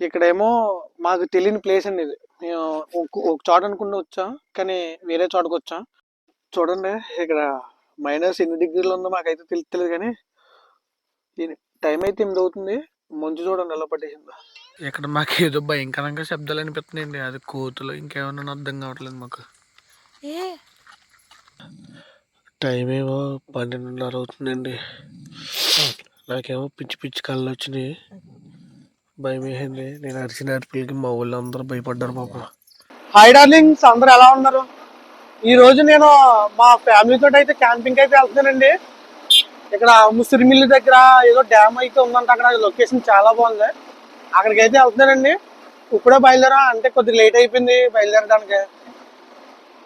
ఇక్కడేమో మాకు తెలియని ప్లేస్ అండి ఇది. మేము ఒక చోట అనుకుంటూ వచ్చాం కానీ వేరే చోటకు వచ్చాం. చూడండి ఇక్కడ మైనస్ ఎన్ని డిగ్రీలు ఉందో మాకైతే తెలుస్తలేదు కానీ టైం అయితే ఎనిమిది అవుతుంది. మంచు చూడండి ఎలా పట్టేసిందో. ఇక్కడ మాకు ఏదో భయంకరంగా శబ్దాలు అనిపిస్తున్నాయండి అది కోతులు ఇంకేమన్నా అర్థం కావట్లేదు మాకు. ఏ? టైం ఏమో పన్నెండున్నర అవుతుందండి. నాకేమో పిచ్చి పిచ్చి కళ్ళు వచ్చినాయి. భయం వేసింది నేను అరిచిన అరిపిల్కి మా ఊళ్ళో అందరూ భయపడ్డారు పాప. హాయ్ డార్లింగ్స్ అందరూ ఎలా ఉన్నారు? ఈ రోజు నేను మా ఫ్యామిలీ తోటి అయితే క్యాంపింగ్ అయితే వెళ్తున్నానండి. ఇక్కడ ముసిరిమిల్లి దగ్గర ఏదో డ్యామ్ అయితే ఉందంట అక్కడ లొకేషన్ చాలా బాగుంది. అక్కడికి అయితే వెళ్తున్నానండి. ఇప్పుడే బయలుదేరా అంటే కొద్దిగా లేట్ అయిపోయింది బయలుదేరడానికి.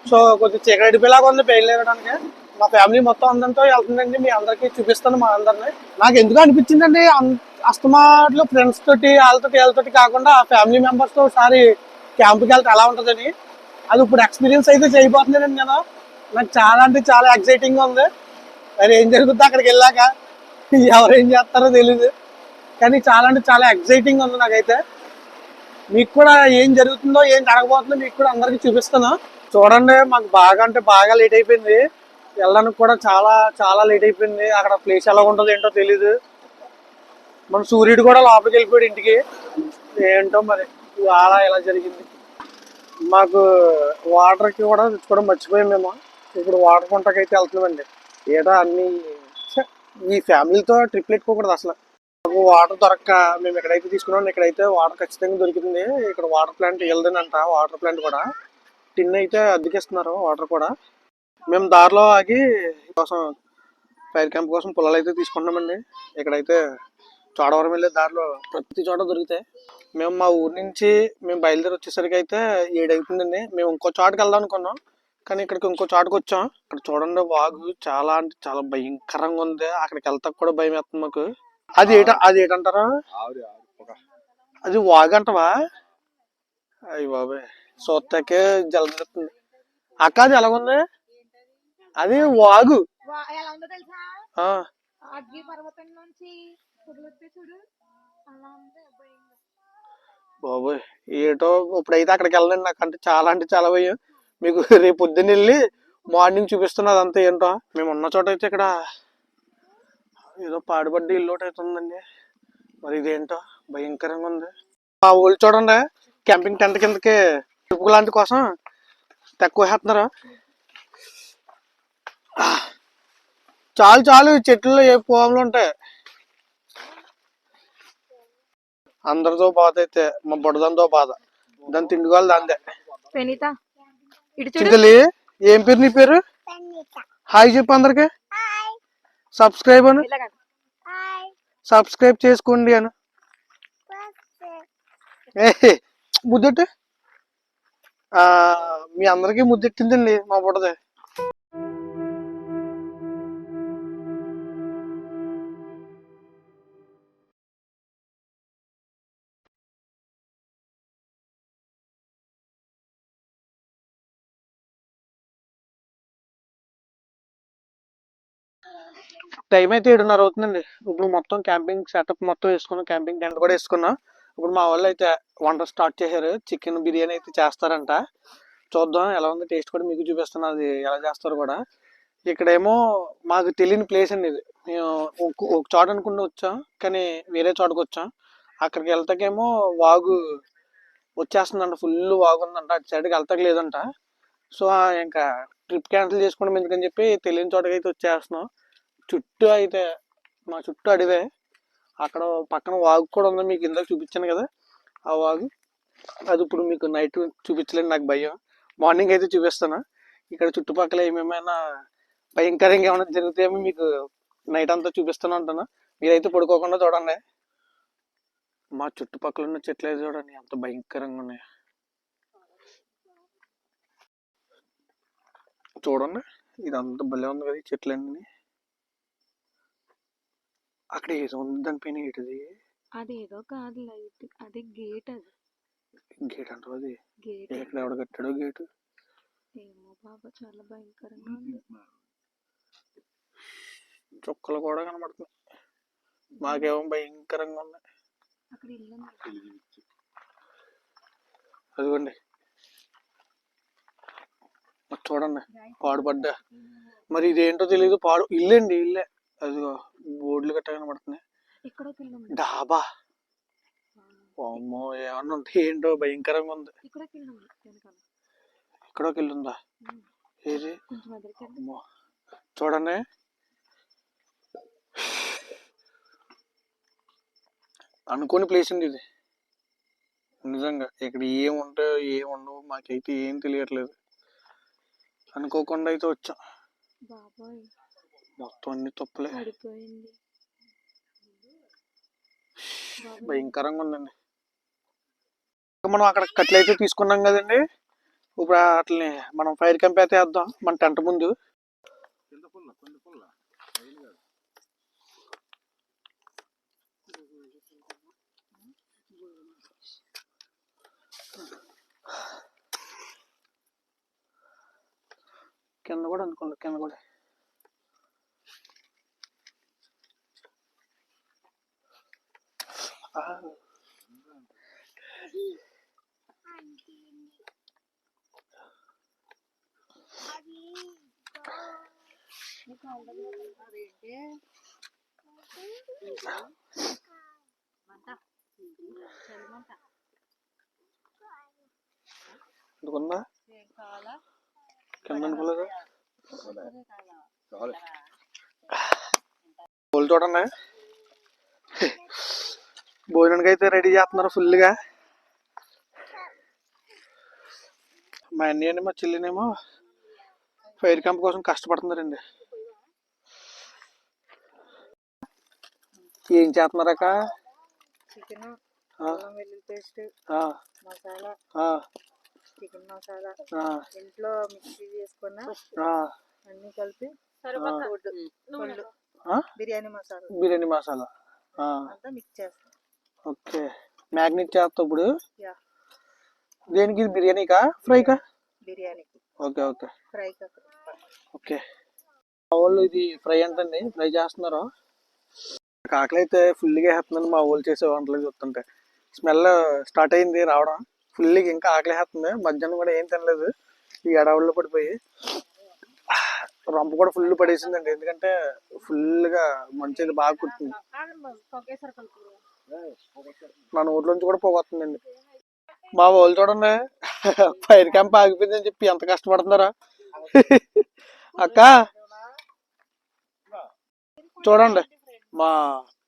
సో కొద్దిగా చీకటి అయిపోయేలాగా ఉంది బయలుదేరడానికి. మా ఫ్యామిలీ మొత్తం అందరితో వెళ్తుందండి. మీ అందరికీ చూపిస్తాను మా అందరిని. నాకు ఎందుకు అనిపించిందండి? అం- అస్తమాట్లో ఫ్రెండ్స్ తోటి వాళ్ళతోటి వాళ్ళతోటి కాకుండా ఫ్యామిలీ మెంబర్స్తో ఒకసారి క్యాంప్కి వెళ్తే ఎలా ఉంటుందని. అది ఇప్పుడు ఎక్స్పీరియన్స్ అయితే చేయబోతున్నానండి నేను. నాకు చాలా అంటే చాలా ఎక్సైటింగ్గా ఉంది. మరి ఏం జరుగుతుందో అక్కడికి వెళ్ళాక ఎవరు ఏం చేస్తారో తెలీదు. కానీ చాలా అంటే చాలా ఎక్సైటింగ్ ఉంది నాకైతే. మీకు కూడా ఏం జరుగుతుందో ఏం జరగబోతుందో మీకు కూడా అందరికీ చూపిస్తాను. చూడండి మాకు బాగా అంటే బాగా లేట్ అయిపోయింది. వెళ్ళడానికి కూడా చాలా చాలా లేట్ అయిపోయింది. అక్కడ ప్లేస్ ఎలా ఉంటుందో ఏంటో తెలీదు. మన సూర్యుడు కూడా లోపలికి వెళ్ళిపోయాడు ఇంటికి. ఏంటో మరి అలా ఎలా జరిగింది? మాకు వాటర్కి కూడా తెచ్చుకోవడం మర్చిపోయాం మేము. ఇప్పుడు వాటర్ పంటకి అయితే వెళ్తున్నామండి. ఏదో అన్ని ఈ ఫ్యామిలీతో ట్రిప్ పెట్టుకోకూడదు అసలు. మాకు వాటర్ దొరక్క మేము ఎక్కడైతే తీసుకున్నాం ఇక్కడైతే వాటర్ ఖచ్చితంగా దొరికింది ఇక్కడ వాటర్ ప్లాంట్ వెళ్దానంట వాటర్ ప్లాంట్ కూడా. టిన్ అయితే అద్దెకిస్తున్నారు వాటర్ కూడా. మేము దారిలో ఆగి కోసం ఫైర్ క్యాంప్ కోసం పొలాలు అయితే తీసుకుంటున్నామండి. ఇక్కడైతే చోడవరం వెళ్ళే దారిలో ప్రతి చోట దొరుకుతాయి. మేము మా ఊరి నుంచి మేము బయలుదేరి వచ్చేసరికి అయితే ఏడు అవుతుందండి మేము ఇంకో చోటకి వెళ్దాం అనుకున్నాం. కానీ ఇక్కడికి ఇంకో చోటకి వచ్చాం. ఇక్కడ చూడండి వాగు చాలా అంటే చాలా భయంకరంగా ఉంది. అక్కడికి వెళ్తా కూడా భయం వేస్తుంది మాకు. అది ఏట అది ఏటంటారా? అది వాగు అంటవా? అయ్యి బాబాయ్ చూస్తాకే జలదిస్తుంది. అక్క అది ఎలాగుంది? అది వాగు. వా- ఎలా ఉందో తెలుసా? ఆ, అగ్గి పర్వతం నుంచి కుదిలితే చూడు అలా ఉంది భయంగా. బాబోయ్ ఏటో ఇప్పుడైతే అక్కడికి వెళ్ళండి నాకు అంటే చాలా అంటే చాలా భయం. మీకు రేపు పొద్దున్న వెళ్ళి మార్నింగ్ చూపిస్తున్నా అదంతా ఏంటో. మేము ఉన్న చోట అయితే ఇక్కడ ఏదో పాడుబడ్డ ఇల్లు ఒకటి అయితే ఉందండి. మరి ఇదేంటో భయంకరంగా ఉంది. మా ఊళ్ళు చూడండి క్యాంపింగ్ టెంట్ కిందకి ట్రిప్ లాంటి కోసం తక్కువ వేస్తున్నారు? చాలు చాలు ఈ చెట్లలో ఏ పోములు ఉంటాయి? అందరితో బాధ అయితే మా బుడదంతో బాధ. దాని తిండిగోలు దాందే. పెనీత ఇటు చూడు. చింతలి ఏం పేరు నీ పేరు? హాయ్ చెప్పు అందరికి. సబ్స్క్రైబ్ అను. ఇలాగ సబ్స్క్రైబ్ చేసుకోండి అను. ఏ ముద్దెట్టు? ఆ, మీ అందరికి ముద్దెట్టిందండి మా బుడదే. టైం అయితే ఏడున్నర అవుతుందండి. ఇప్పుడు మొత్తం క్యాంపింగ్ సెటప్ మొత్తం వేసుకున్నాం. క్యాంపింగ్ టెంట్ కూడా వేసుకున్నాం. ఇప్పుడు మా వాళ్ళు అయితే వంట స్టార్ట్ చేశారు. చికెన్ బిర్యానీ అయితే చేస్తారంట. చూద్దాం ఎలా ఉంది. టేస్ట్ కూడా మీకు చూపిస్తాను. అది ఎలా చేస్తారు కూడా. ఇక్కడేమో మాకు తెలియని ప్లేస్ అండి ఇది. మేము ఒక ఒక చోట అనుకుంటూ వచ్చాం. కానీ వేరే చోటకు వచ్చాం. అక్కడికి వెళ్తాకేమో వాగు వచ్చేస్తుందంట. ఫుల్ వాగు ఉందంట. అటు సైడ్కి వెళ్తాక లేదంట. సో ఇంకా ట్రిప్ క్యాన్సిల్ చేసుకోవడం ఎందుకని చెప్పి తెలియని చోటకి అయితే వచ్చేస్తున్నాం. చుట్టూ అయితే మా చుట్టూ అడివే. అక్కడ పక్కన వాగు కూడా ఉంది మీకు ఇందాక చూపించాను కదా. ఆ వాగు. అది ఇప్పుడు మీకు నైట్ చూపించలేదు నాకు భయం. మార్నింగ్ అయితే చూపిస్తాను. ఇక్కడ చుట్టుపక్కల ఏమేమైనా భయంకరంగా ఏమైనా జరుగుతాయేమో మీకు నైట్ అంతా చూపిస్తాను అంటాను మీరైతే పడుకోకుండా చూడండి. మా చుట్టుపక్కల ఉన్న చెట్లు అయితే చూడండి ఎంత భయంకరంగా ఉన్నాయి. చూడండి. ఇదంతా భలే ఉంది కదా ఈ చెట్లన్నీ. అక్కడ ఏదో ఉంది దానిపైన ఏంటిది? అది ఏదో కాదు లైట్ అది గేట్ అది. గేట్ అంటారు అది? గేట్. ఎక్కడ ఎవడ కట్టాడో గేటు? ఏమో బాబా చాలా భయంకరంగా ఉంది. చుక్కలు కూడా కనబడుతున్నాయి. మాకేమో భయంకరంగా ఉంది అక్కడ ఇల్లు. అదిగోండి. చూడండి పాడుపడ్డా. మరి ఇదేంటో తెలియదు పాడు ఇల్లండి ఇల్లే. అదిగో బోర్డులు గట్ట కనబడుతున్నాయి. డాబా. అమ్మో ఏమన్నా ఉంటే ఏంటో భయంకరంగా ఉంది. ఇక్కడ ఒక ఇల్లు ఉంది. ఏది? అమ్మో చూడండి. అనుకోని ప్లేస్ అండి ఇది. నిజంగా ఇక్కడ ఏం ఉంటాయో ఏం ఉండవు మాకైతే ఏం తెలియట్లేదు. అనుకోకుండా అయితే వచ్చాం. మొత్తం అన్ని తప్పులే. పడిపోయింది. భయంకరంగా ఉందండి. ఇంకా మనం అక్కడ కట్లు అయితే తీసుకున్నాం కదండి. ఇప్పుడు అట్లని మనం ఫైర్ క్యాంప్ అయితే వేద్దాం. మన టెంట్ ముందు. కింద కూడా అనుకోండి కింద కూడా. అనుకుందా కింద. అనుకోలేదు పూలు చూడండి. భోజనానికి అయితే రెడీ చేస్తున్నారు ఫుల్గా. మా అన్నయ్య మా చెల్లినేమో ఫైర్ క్యాంప్ కోసం కష్టపడుతున్నారండి. ఏం చేస్తున్నారక్క? చికెన్ అల్లం వెల్లుల్లి పేస్ట్ ఆ, మసాలా ఆ, చికెన్ మసాలా ఆ, ఇంట్లో మిక్సీ చేసుకున్న ఆ, అన్ని కలిపి? బిర్యానీ మసాలా. బిర్యానీ మసాలా. ఆ, అంతా మిక్స్ చేస్తాం. ఓకే. మ్యాగ్నెట్ చేస్తా ఇప్పుడు? యా. దేనికి ఇది బిర్యానీకా? ఫ్రైకా? బిర్యానీకి ఓకే ఓకే. ఫ్రై కాక ఓకే వాళ్ళు ఇది ఫ్రై అంటండి. ఫ్రై చేస్తున్నారు? ఆకలి అయితే ఫుల్గా వేస్తుందండి మా వాళ్ళు చేసే వంటలు చూస్తుంటే. స్మెల్ స్టార్ట్ అయింది రావడం. ఫుల్గా ఇంకా ఆకలి వేస్తుంది. మధ్యాహ్నం కూడా ఏం తినలేదు. ఈ ఎడవుల్లో పడిపోయి. రంపు కూడా ఫుల్ పడేసిందండి. ఎందుకంటే ఫుల్గా మంచిది బాగా కుట్టింది. మన కలుపు నా నోట్లోంచి కూడా పోగొస్తుందండి మా వాళ్ళు చూడండి. ఫైర్ క్యాంప్ ఆగిపోయిందని చెప్పి ఎంత కష్టపడుతున్నారా. అక్క. చూడండి. మా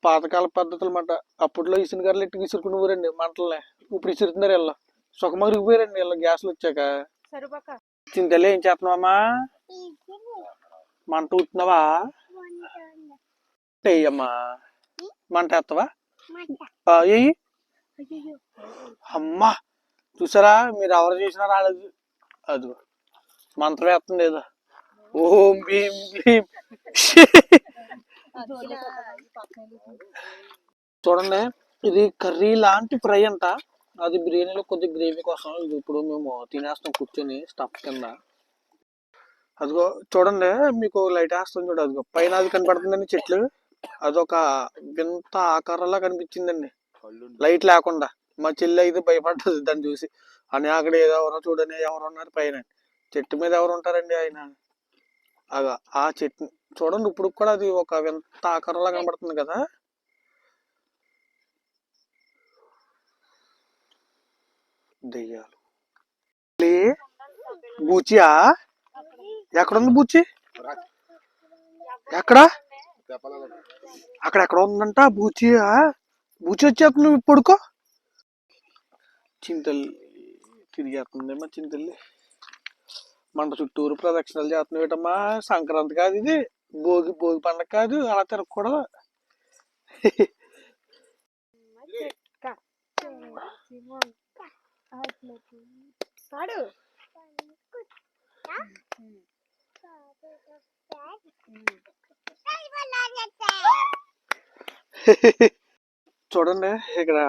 పాతకాల పద్ధతులు మాట అప్పట్లో ఇసిన గారులు ఎట్టి విసురుకునేవారండి మంటలనే. ఇప్పుడు విసురుతున్నారు వీళ్ళు. సుఖమరిగిపోయారండి వీళ్ళు గ్యాస్లు వచ్చాక. చింతలే ఏం చేస్తున్నావమ్మా? మంట ఉట్టినవా చెయ్యమ్మా మంట ఆ, ఎయ్యి అమ్మా. చూసారా? మీరు ఎవరు చేసినా రాలేదు. అది మంత్రం వేస్తుంది ఏదో. ఓం భీం భీం. చూడండి ఇది కర్రీ లాంటి ఫ్రై అంట. అది బిర్యానీలో కొద్ది గ్రేవీ కోసం ఇది ఇప్పుడు మేము తినేస్తాం కూర్చొని స్టఫ్ కింద. అదిగో చూడండి మీకు లైట్ వేస్తుంది చూడు అదిగో. పైన అది కనపడుతుందండి చెట్లు. అదొక వింత ఆకారంలా కనిపించిందండి. లైట్ లేకుండా. మా చెల్లి అయితే భయపడ్డది దాన్ని చూసి. అని అక్కడ ఏదో ఎవరో చూడని ఎవరు ఉన్నారు పైన. చెట్టు మీద ఎవరు ఉంటారండి ఆయన? అగా ఆ చెట్టు చూడండి ఇప్పుడు కూడా అది ఒక వింత ఆకారంలా కనబడుతుంది కదా. దెయ్యాలు. బూచియా ఎక్కడుంది బూచి? ఎక్కడ? అక్కడ ఎక్కడ ఉందంట బూచియా బూచి వచ్చాక నువ్వు పడుకో చింతల్లి తిరిగేస్తుందేమో చింతల్లి. మంట చుట్టూరు ప్రదక్షిణలు చేస్తున్నావు ఏటమ్మా సంక్రాంతి కాదు ఇది. భోగి భోగి పండగ కాదు. అలా తిరగకూడదు. చూడండి ఇక్కడ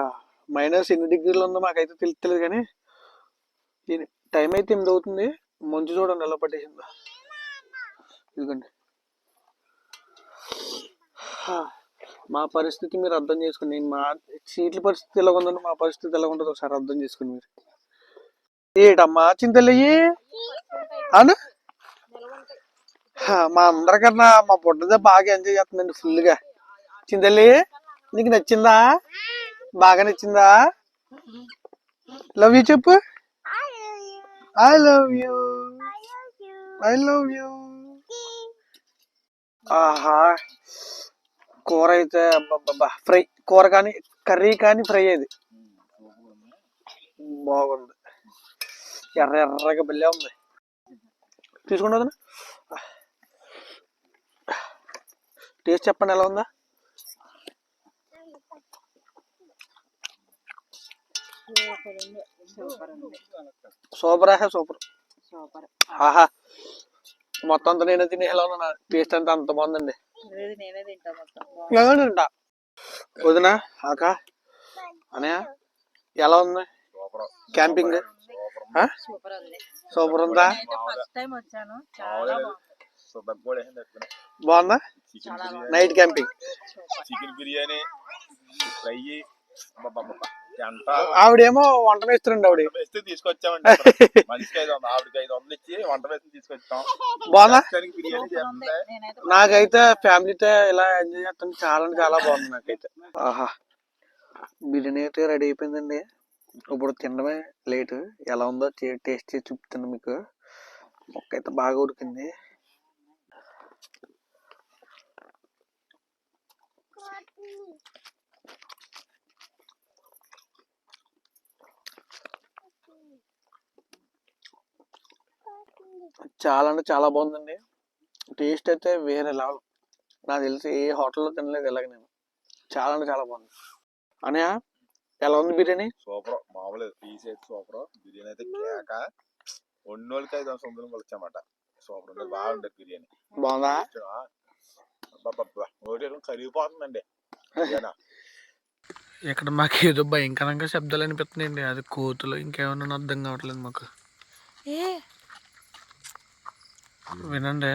మైనస్ ఎన్ని డిగ్రీలు ఉందో మాకైతే తెలుస్తలేదు కానీ టైం అయితే ఎనిమిది అవుతుంది. మంచు చూడండి ఎలా పట్టేసిందా ఇదిగోండి మా పరిస్థితి మీరు అర్థం చేసుకోండి. మా సీట్ల పరిస్థితి ఎలా ఉందండి మా పరిస్థితి ఎలా ఉంటుందో ఒకసారి అర్థం చేసుకోండి మీరు. ఏటమ్మా చింతలయ్యి? అను మా అందరికన్నా మా పుట్టదే బాగా ఎంజాయ్ చేస్తుందండి ఫుల్గా చింతల్లి నీకు నచ్చిందా? బాగా నచ్చిందా? లవ్ యూ చెప్పు. I love you I love you ఆహా. కూర అయితే అబ్బబ్బబ్బా. ఫ్రై కూర కానీ కర్రీ కానీ ఫ్రై అది బాగుంది. ఎర్ర ఎర్రగా భలే ఉంది. తీసుకుంటా వదినా? టేస్ట్ చెప్పండి ఎలా ఉందా? సూపర్ ఆహా సూపర్. సూపర్. ఆహా మొత్తం అంతా నేనే తినే ఎలా ఉన్నా టేస్ట్ అంతా అంత బాగుందండి. తింటా వదినా ఆక అనయా ఎలా ఉంది? క్యాంపింగ్? సూపర్ ఉంది సూపర్ ఉందా అయితే ఫస్ట్ టైం వచ్చాను. చాలా బాగుంది. Night camping. Chicken biryani fry. ఆవిడేమో వంట వేస్తుండండి ఆవిడ. తీసుకొచ్చామండి. మనిషికి ఐదు వందలు ఆవిడకి ఐదు వందలు ఇచ్చి వంట తీసుకొచ్చాం. బాగుందా? నాకైతే ఫ్యామిలీతో ఇలా ఎంజాయ్ చేస్తాను చాలా అంటే చాలా బాగుంది నాకైతే. ఆహా. బిర్యానీ అయితే రెడీ అయిపోయిందండి. ఇప్పుడు తినడమే లేట్. ఎలా ఉందో టేస్ట్ చేసి చూపుతాను మీకు. మొక్క అయితే బాగా ఉడికింది. చాలా అంటే చాలా బాగుందండి. టేస్ట్ అయితే వేరే లెవెల్. నాకు తెలిసి ఏ హోటల్లో తినలేదు ఇలాగ నేను. చాలా అంటే చాలా బాగుంది. అనయా ఎలా ఉంది బిర్యానీ? సూపర్. మామూలు పీస్ అయితే సూపర్. బిర్యానీ అయితే కేక. ఒన్నోళ్ళకి ఐదు వందల వందలు వచ్చామాట సూపర్ ఉండదు బాగుండదు బిర్యానీ. బాగుందా. నోటి కరిగిపోతుందండి. బిర్యానీ. ఇక్కడ మాకు ఏదో భయంకరంగా శబ్దాలు అనిపిస్తున్నాయండి. అది కోతులు ఇంకేమన్నా అర్థం కావట్లేదు మాకు. వినండి.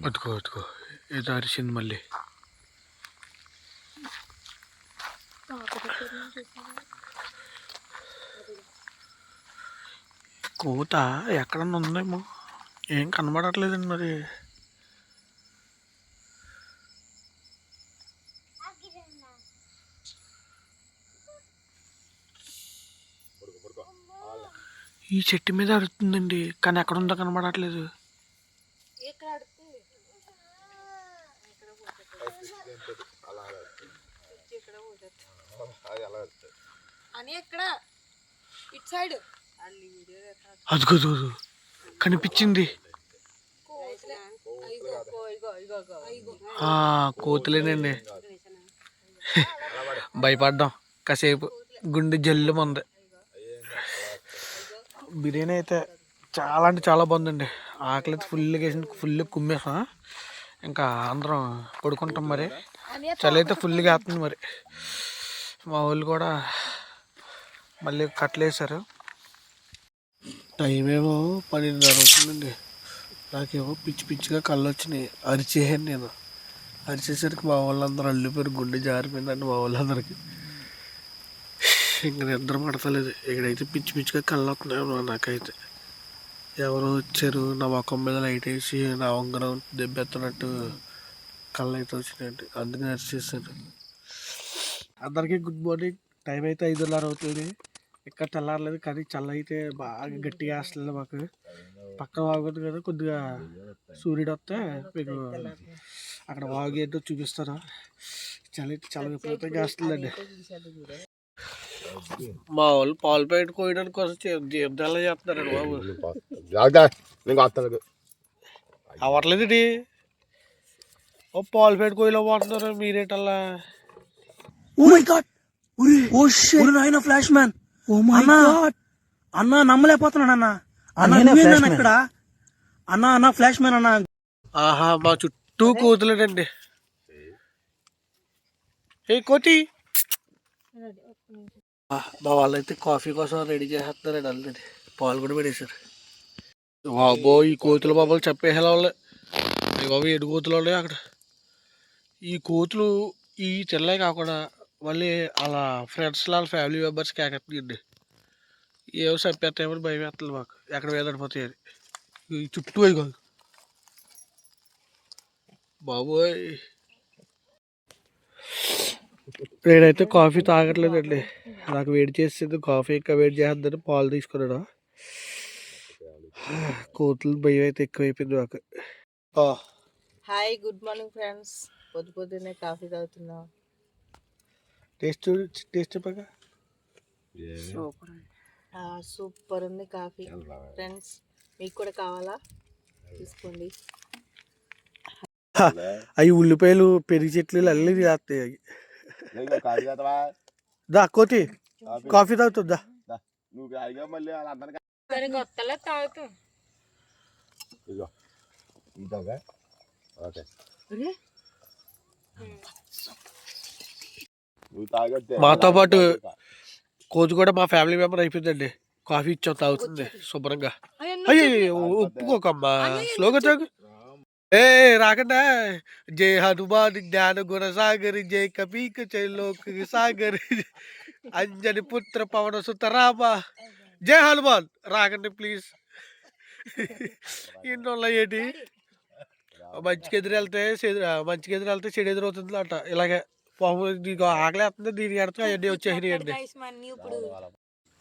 వతుకో వతుకో ఏదో అరిసింది మళ్ళీ. కూత ఎక్కడన్నా ఉందేమో? ఏం కనబడట్లేదండి మరి. ఈ చెట్టు మీద అరుతుందండి కానీ ఎక్కడ ఉందో కనబడట్లేదు. అది అలా వస్తుంది. అని ఎక్కడ? ఇటు సైడ్. అదిగో అదిగో. కనిపించింది. ఆ, కోతులేనండి. భయపడ్డాం. కాసేపు గుండె జల్లు మంది బిర్యానీ అయితే చాలా అంటే చాలా బాగుందండి. ఆకలి అయితే ఫుల్ వేసింది ఫుల్ కుమ్మేసా ఇంకా అందరం పడుకుంటాం మరి. చలి అయితే ఫుల్గా వేస్తుంది మరి. మా వాళ్ళు కూడా మళ్ళీ కట్టలేసారు టైం ఏమో పన్నెండున్నర అవుతుందండి. నాకేమో పిచ్చి పిచ్చిగా కళ్ళు వచ్చినాయి. అరిచేసాను నేను. అరిచేసరికి మా వాళ్ళందరూ అల్లిపోయారు. గుండె జారిపోయిందండి మా వాళ్ళందరికీ. ఇంక నిద్ర పడతలేదు. ఇక్కడైతే పిచ్చి పిచ్చిగా కళ్ళు వస్తున్నాయి నాకైతే. ఎవరో వచ్చారు నా ముఖం మీద లైట్ వేసి నా వంగరం దెబ్బెత్తున్నట్టు కళ్ళు అయితే వచ్చినాయండి అందుకని అరిచేసాను అందరికీ గుడ్ మార్నింగ్ టైం అయితే ఐదున్నర అవుతుంది. ఇక్కడ తెల్లారలేదు కానీ చల్ల అయితే బాగా గట్టిగా వేస్తుంది మాకు. పక్కన వాగుతుంది కదా కొద్దిగా సూర్యుడు వస్తే మీకు అక్కడ వాగు ఏంటో చూపిస్తాను చలి అయితే చాలా విపరీతంగా వేస్తుందండి మా వాళ్ళు పాలు ప్యాకెట్ కోయడానికి కోసం జీవితాలు చేస్తున్నారండి బాబు. రాదా నీకు వస్తాను అవ్వట్లేదు ఇది. ఓ పాలు ప్యాకెట్ కోయిలో పోతున్నారు మీరేటల్లా? Oh my god oh shit నాయన flash man oh my god అన్న నమ్మలేకపోతున్నాను అన్న. అన్న ఇక్కడ? అన్న అన్న ఫ్లాష్ మ్యాన్ అన్న. ఆహా మా చుట్టూ కోతులేనండి ఏ కోతి! మా వాళ్ళైతే కాఫీ కోసం రెడీ చేసేస్తున్నారండి అందరి పాలు కూడా పెట్టేశారు బాబో ఈ కోతుల బాబాలు చెప్పేసేలా వాళ్ళే బాబు ఏడు కోతులు ఉన్నాయి అక్కడ. ఈ కోతులు ఈ తెల్లే కాకుండా మళ్ళీ అలా ఫ్రెండ్స్ వాళ్ళ ఫ్యామిలీ మెంబర్స్ కేకెత్తండి ఏమో చంపేస్తామని భయం వేస్తుంది మాకు. ఎక్కడ వేదడిపోతాయి అని. ఈ చుట్టూ అయి కాదు. బాబోయ్. నేనైతే కాఫీ తాగట్లేదండి. నాకు వేడి చేసింది కాఫీ ఇంకా వేడి చేద్దని పాలు తీసుకున్నాడు కోతులు భయం అయితే ఎక్కువైపోయింది ఆ, హాయ్ గుడ్ మార్నింగ్ ఫ్రెండ్స్. పొద్దు పొద్దున్నే కాఫీ తాగుతున్నాం. టేస్ట్ టేస్ట్ చెప్పగా. సూపర్ ఉంది కాఫీ. ఫ్రెండ్స్ మీకు కూడా కావాలా? తీసుకోండి. అవి ఉల్లిపాయలు పెరిగి చెట్లు అల్లి చేస్తాయి దా కోతి కాఫీ తాగుతుందా నువ్వు హాయిగా మళ్ళీ వాళ్ళందరికీ కొత్తలో తాగుతాం ఇదిగో ఇదొక ఓకే మాతో పాటు కోతి కూడా మా ఫ్యామిలీ మెంబర్ అయిపోయిందండి కాఫీ ఇచ్చాం తాగుతుంది శుభ్రంగా అయ్యో ఒప్పుకోకమ్మా స్లోగా తాగు ఏ రాకుండా జై హనుమాన్ జ్ఞాన గుణ సాగరి జై కపీక జై లోక సాగరి. అంజని పుత్ర పవన సుత రామ. జై హనుమాన్. రాకండి ప్లీజ్. ఇన్నోళ్ళ ఏంటి? మంచికి ఎదురు వెళ్తే చెడు మంచికి ఎదురు వెళ్తే చెడు ఎదురు అవుతుంది అంట. ఇలాగే పాము నీకు ఆకలి వేస్తుంది దీనికి ఎడతా అవన్నీ వచ్చేసినాయండి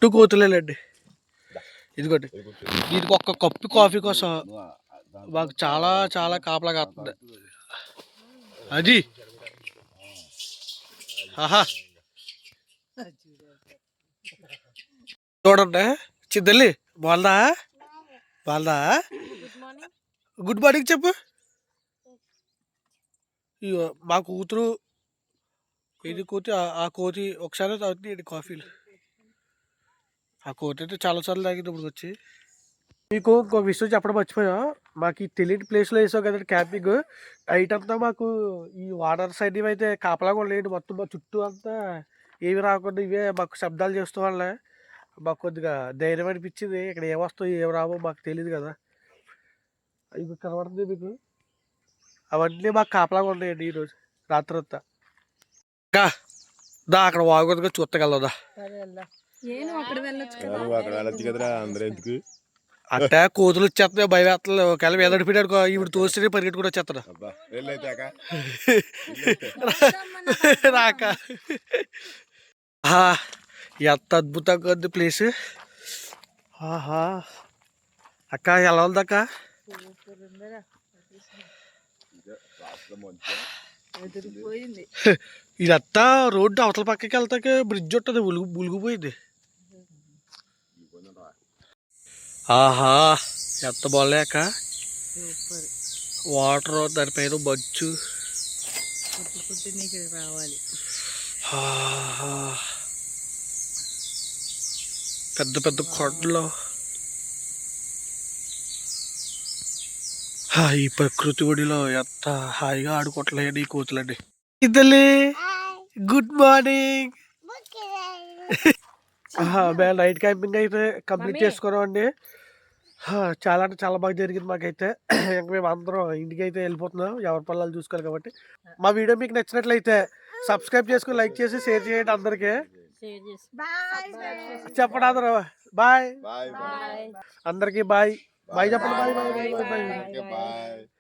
టూ కోతులేనండి ఇదిగోండి. దీనికి ఒక్క కప్పు కాఫీ కోసం. మాకు చాలా చాలా కాపలా కాస్తుంది. అది ఆహా. చూడండి. చిద్దల్లి బాగుందా బాగుందా గుడ్ మార్నింగ్ చెప్పు. మా కూతురు ఇది కోతి ఆ- ఆ కోతి ఒకసారి తాగుతుంది కాఫీలు. ఆ కోతి అయితే చాలాసార్లు తాగింది ఇప్పుడు వచ్చి మీకు ఇంకో విషయం చెప్పడం మర్చిపోయా. మాకు ఈ తెలియని ప్లేస్లో వేసాం కదండి క్యాంపింగ్ నైట్ అంతా మాకు ఈ వాటర్ సైడ్ అయితే కాపలాగా ఉండేయండి మొత్తం మా చుట్టూ అంతా ఏమి రాకుండా ఇవే మాకు శబ్దాలు చేస్తూ వల్ల మాకు కొద్దిగా ధైర్యం అనిపించింది. ఇక్కడ ఏమొస్తాయి ఏం రావో మాకు తెలియదు కదా. ఇవి కనబడుతుంది మీకు? అవన్నీ మాకు కాపలాగా ఉన్నాయండి ఈరోజు రాత్రి అంతా ఇంకా దా అక్కడ వాగుతుందిగా చూస్తగలదా అక్కడ వెళ్ళొచ్చు కదా. నువ్వు అక్కడ వెళ్ళొచ్చు కదరా? అందరూ ఎందుకు? అట్ట కోతులు వచ్చేస్తున్నాయి భయం వేస్తలు ఒకవేళ మీద పెట్టాడు ఇప్పుడు తోస్తే పరిగెట్టు కూడా వచ్చేస్తాడు రాక. ఎంత అద్భుతంగా ఉంది ప్లేస్. ఆహా. అక్క ఎలా ఉంది అక్క? ఇదంతా రోడ్డు అవతల పక్కకి వెళ్తాక బ్రిడ్జ్ ఉంటుంది ములుగు ములుగుపోయింది ఆహా ఎంత బాగాలేక సూపర్. వాటర్ దానిపైన ఇక్కడికి రావాలి. ఆహా. పెద్ద పెద్ద కొండలు హా, ఈ ప్రకృతి ఒడిలో ఎంత హాయిగా ఆడుకోవట్లేదు ఈ కోతులండి. ఇద్దలి గుడ్ మార్నింగ్. మేము నైట్ క్యాంపింగ్ అయితే కంప్లీట్ చేసుకున్నాం అండి చాలా అంటే చాలా బాగా జరిగింది మాకైతే. ఇంక మేము అందరం ఇంటికి అయితే వెళ్ళిపోతున్నాం. ఎవరి పనులు చూసుకోవాలి కాబట్టి. మా వీడియో మీకు నచ్చినట్లయితే సబ్స్క్రైబ్ చేసుకుని లైక్ చేసి షేర్ చేయండి అందరికీ. చెప్పండి అందరూ. బాయ్. బాయ్. బాయ్. అందరికీ బాయ్. బాయ్ చెప్పండి. Bye. Bye bye bye bye bye.